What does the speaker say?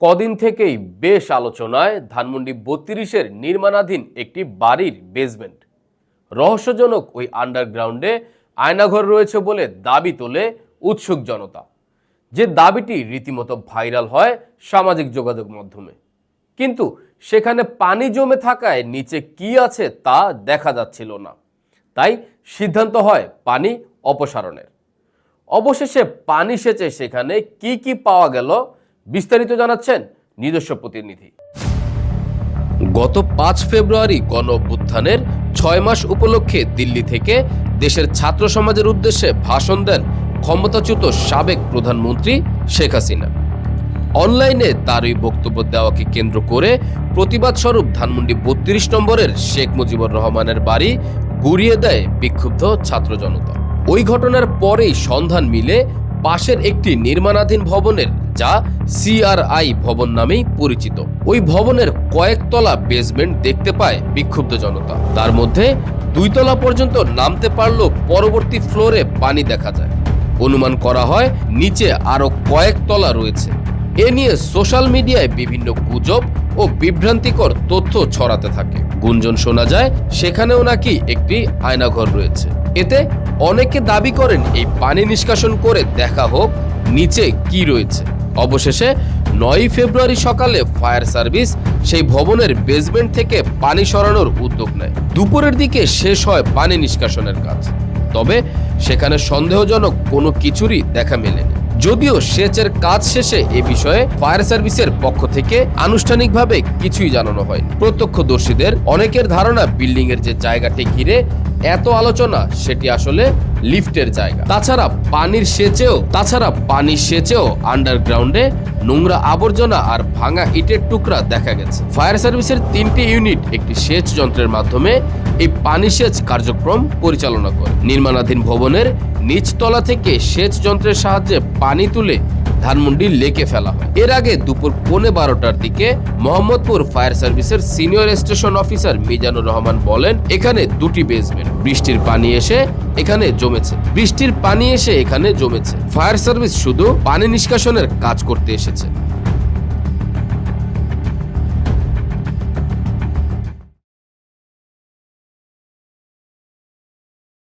কদিন থেকেই বেশ আলোচনায় ধানমন্ডি বত্রিশের নির্মাণাধীন একটি বাড়ির বেসমেন্ট রহস্যজনক ওই আন্ডারগ্রাউন্ডে আয়নাঘর রয়েছে বলে দাবি তোলে উৎসুক জনতা। যে দাবিটি রীতিমতো ভাইরাল হয় সামাজিক যোগাযোগ মাধ্যমে। কিন্তু সেখানে পানি জমে থাকায় নিচে কি আছে তা দেখা যাচ্ছিল না। তাই সিদ্ধান্ত হয় পানি অপসারণের। অবশেষে পানি সেচে সেখানে কি কি পাওয়া গেল বিস্তারিত জানাচ্ছেন নিজস্ব প্রতিনিধি। গত পাঁচ ফেব্রুয়ারি গণ অভ্যুত্থানের ছয় মাস উপলক্ষে দিল্লি থেকে দেশের ছাত্র সমাজের উদ্দেশ্যে ভাষণ দেন ক্ষমতাচ্যুত সাবেক প্রধানমন্ত্রী শেখ হাসিনা। অনলাইনে তার ওই বক্তব্য দেওয়াকে কেন্দ্র করে প্রতিবাদ স্বরূপ ধানমন্ডি বত্রিশ নম্বরের শেখ মুজিবুর রহমানের বাড়ি গুড়িয়ে দেয় বিক্ষুব্ধ ছাত্র জনতা। ওই ঘটনার পরেই সন্ধান মিলে পাশের একটি নির্মাণাধীন ভবনের যা সিআরআই ভবন নামেই পরিচিত। ওই ভবনের কয়েকতলা বেসমেন্ট দেখতে পায় বিক্ষুব্ধ জনতা। তার মধ্যে দুই তলা পর্যন্ত নামতে পারলেও পরবর্তী ফ্লোরে পানি দেখা যায়। অনুমান করা হয় নিচে আরও কয়েক তলা রয়েছে। এ নিয়ে সোশ্যাল মিডিয়ায় বিভিন্ন গুজব ও বিভ্রান্তিকর তথ্য ছড়াতে থাকে। গুঞ্জন শোনা যায়, সেখানেও নাকি একটি আয়নাঘর রয়েছে। এতে অনেকে দাবি করেন এই পানি নিষ্কাশন করে দেখা হোক নিচে কি রয়েছে। অবশেষে নয় ফেব্রুয়ারি সকালে ফায়ার সার্ভিস সেই ভবনের বেসমেন্ট থেকে পানি সরানোর উদ্যোগ নেয়। দুপুরের দিকে শেষ হয় পানি নিষ্কাশনের কাজ। তবে সেখানে সন্দেহজনক কোনো কিছুরই দেখা মেলেনি। যদিও সেচের কাজ শেষে এ বিষয়ে ফায়ার সার্ভিসের পক্ষ থেকে আনুষ্ঠানিকভাবে কিছুই জানানো হয়নি। প্রত্যক্ষদর্শীদের অনেকের ধারণা বিল্ডিং এর যে জায়গাটি ঘিরে এত আলোচনা, সেটি আসলে লিফটের জায়গা। তাছাড়া পানির সেচেও, তাছাড়া পানি সেচেও আন্ডারগ্রাউন্ডে নোংরা আবর্জনা আর ভাঙা ইটের টুকরা দেখা গেছে। ফায়ার সার্ভিসের তিনটি ইউনিট একটি সেচ যন্ত্রের মাধ্যমে এই পানি সেচ কার্যক্রম পরিচালনা করে। নির্মাণাধীন ভবনের নিচতলা থেকে সেচ যন্ত্রের সাহায্যে পানি তুলে ধানমন্ডি লেকে ফেলা হয়। এর আগে দুপুর পৌনে বারোটার দিকে মোহাম্মদপুর ফায়ার সার্ভিসের senior station officer Mizanur Rahman বলেন, এখানে দুটি বেসমেন্ট বৃষ্টির পানি এসে এখানে জমেছে। বৃষ্টির পানি এসে এখানে জমেছে। ফায়ার সার্ভিস শুধু পানি নিষ্কাশনের কাজ করতে এসেছে।